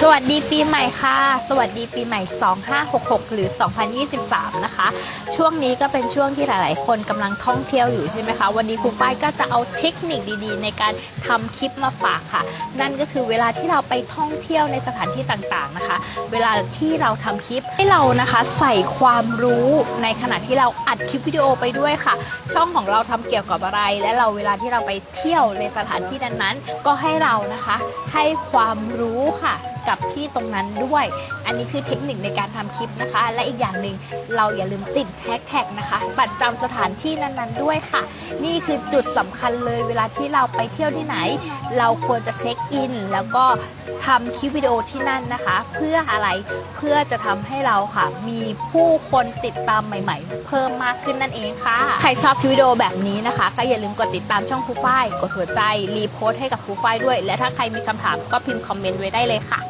สวัสดีปีใหม่ค่ะ สวัสดีปีใหม่ 2566 หรือ 2023 นะคะ ช่วงนี้ก็เป็นช่วงที่หลาย ๆ คนกำลังท่องเที่ยวอยู่ใช่ไหมคะ วันนี้ครูป้ายก็จะเอาเทคนิคดีๆ ในการทำคลิปมาฝากค่ะ นั่นก็คือเวลาที่เราไปท่องเที่ยวในสถานที่ต่าง ๆ นะคะ เวลาที่เราทำคลิปให้เรานะคะใส่ความรู้ในขณะที่เราอัดคลิปวิดีโอไปด้วยค่ะ ช่องของเราทำเกี่ยวกับอะไร และเราเวลาที่เราไปเที่ยวในสถานที่นั้นๆ ก็ให้เรานะคะให้ความรู้ค่ะ Ah, กับที่ตรงนั้นด้วย อันนี้คือเทคนิคในการทำคลิปนะคะ และอีกอย่างหนึ่งเราอย่าลืมติดแฮชแท็กนะคะบัตรจำสถานที่นั้นๆด้วยค่ะ นี่คือจุดสำคัญเลยเวลาที่เราไปเที่ยวที่ไหน เราควรจะเช็คอิน แล้วก็ทำคลิปวิดีโอที่นั่นนะคะ เพื่ออะไรเพื่อจะทำให้เราค่ะ มีผู้คนติดตามใหม่ ๆ เพิ่มมากขึ้นนั่นเองค่ะ ใครชอบคลิปวิดีโอแบบนี้นะคะก็อย่าลืมกดติดตามช่องครูฝ้ายกดหัวใจรีโพสต์ให้กับครูฝ้ายด้วย และถ้าใครมีคำถามก็พิมพ์คอมเมนต์ไว้ได้เลยค่ะ